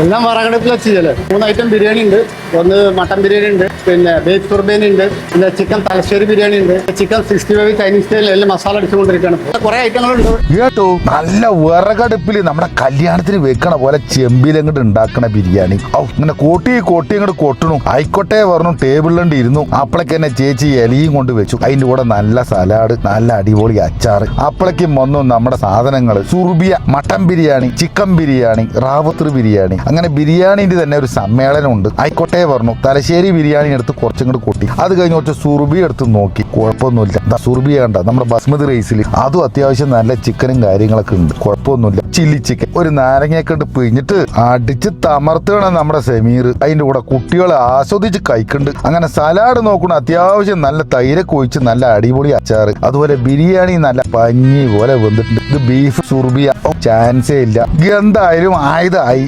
എല്ലാം വറകടുപ്പിൽ വെച്ചില്ലേ? മൂന്ന് ഐറ്റം ബിരിയാണി ഉണ്ട്. ഒന്ന് മട്ടൻ ബിരിയാണി ഉണ്ട്. പിന്നെ ബേഫ് കുർബേനി ഉണ്ട്. പിന്നെ ചിക്കൻ തലശ്ശേരി ബിരിയാണി ഉണ്ട്. ചിക്കൻ സിക്സ്റ്റി ഫൈവ് ചൈനീസ് സ്റ്റൈലിൽ എല്ലാം മസാല അടിച്ചുകൊണ്ടിരിക്കുകയാണ്. കുറെ ഐറ്റങ്ങളുണ്ട് കേട്ടോ? നല്ല വിറകടുപ്പിൽ നമ്മുടെ കല്യാണത്തിന് വെക്കണ പോലെ ചെമ്പിലങ്ങോട്ട് ഉണ്ടാക്കണ ബിരിയാണി. ഇങ്ങനെ കോട്ടി കോട്ടി അങ്ങോട്ട് കൊട്ടണു. ആയിക്കോട്ടെ പറഞ്ഞു ടേബിളിലുണ്ട് ഇരുന്നു. അപ്പളേക്ക് തന്നെ ചേച്ചി ഇലയും കൊണ്ട് വെച്ചു. അതിന്റെ കൂടെ നല്ല സലാഡ് നല്ല അടിപൊളി അച്ചാറ്. അപ്പളേക്കും വന്നു നമ്മുടെ സാധനങ്ങൾ സുർബിയ മട്ടൻ ബിരിയാണി ചിക്കൻ ബിരിയാണി റാവത്തർ ബിരിയാണി. അങ്ങനെ ബിരിയാണിന്റെ തന്നെ ഒരു സമ്മേളനം ഉണ്ട് ആയിക്കോട്ടെ പറഞ്ഞു. തലശ്ശേരി ബിരിയാണി എടുത്ത് കുറച്ചും കൂടി കൂട്ടി. അത് കഴിഞ്ഞ് കുറച്ച് സുർബി എടുത്ത് നോക്കി. കുഴപ്പമൊന്നുമില്ല. സുർബി കണ്ട? നമ്മുടെ ബസ്മതി റൈസിൽ അതും അത്യാവശ്യം നല്ല ചിക്കനും കാര്യങ്ങളൊക്കെ ഉണ്ട്. കുഴപ്പമൊന്നുമില്ല. Chilli chicken. ഒരു നാരങ്ങയൊക്കെ ഇട്ട് പിഴിഞ്ഞിട്ട് അടിച്ച് തമർത്തണം നമ്മുടെ സെമീർ. അതിന്റെ കൂടെ കുട്ടികളെ ആസ്വദിച്ച് കഴിക്കുന്നുണ്ട് അങ്ങനെ സലാഡ് നോക്കണ അത്യാവശ്യം നല്ല തൈര ഒഴിച്ച് നല്ല അടിപൊളി അച്ചാർ അതുപോലെ ബിരിയാണി നല്ല പഞ്ഞി പോലെ വന്നിട്ടുണ്ട് ഇത് ബീഫ് സുർബിയ. ചാൻസേ ഇല്ല. എന്തായാലും ആയതായി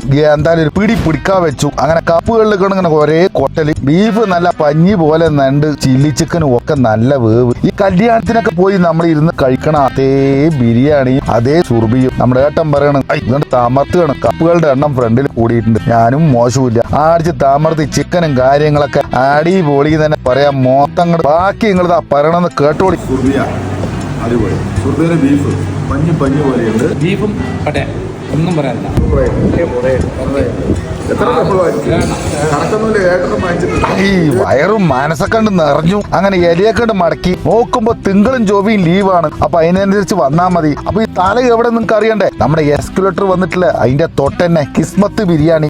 എന്തായാലും ഒരു പിടി പിടിക്കാൻ വെച്ചു. അങ്ങനെ കപ്പുകളിൽ കിടങ്ങനെ ഒരേ കൊട്ടൽ ബീഫ് നല്ല പഞ്ഞി പോലെ നണ്ട് ചില്ലി ചിക്കനും ഒക്കെ നല്ല വേവ്. ഈ കല്യാണത്തിനൊക്കെ പോയി നമ്മൾ ഇരുന്ന് കഴിക്കണ അതേ ബിരിയാണി അതേ സുർബിയും. നമ്മുടെ ഏട്ടൻ പറയണം "ഐ, ഇതുകൊണ്ട് താമർത്തുകയാണ്. കപ്പുകളുടെ എണ്ണം ഫ്രണ്ടിൽ കൂടിയിട്ടുണ്ട്. ഞാനും മോശമില്ല ആടിച്ച് താമർത്തി ചിക്കനും കാര്യങ്ങളൊക്കെ അടിപൊളി തന്നെ പറയാം. മൊത്തം ബാക്കി നിങ്ങൾ പറയണമെന്ന് കേട്ടോളി. സുർബിയ. അടിപൊളി. സുർബിയുടെ ബീഫ് പഞ്ഞി പഞ്ഞി പോലെയുണ്ട്. ബീഫും പട്ടേ ഒന്നും പറയാനില്ല. ഈ വയറും മനസ്സക്കണ്ട് നിറഞ്ഞു. അങ്ങനെ എലിയെ കണ്ട് മടക്കി. നോക്കുമ്പോ തിങ്കളും ജോബിയും ലീവാണ് അപ്പൊ അതിനനുസരിച്ച് വന്നാ മതി. അപ്പൊ ഈ തല എവിടെ നിങ്ങൾക്ക് അറിയണ്ടേ നമ്മുടെ എസ്കുലേറ്റർ വന്നിട്ടില്ല. അതിന്റെ തൊട്ടന്നെ. കിസ്മത്ത് ബിരിയാണി.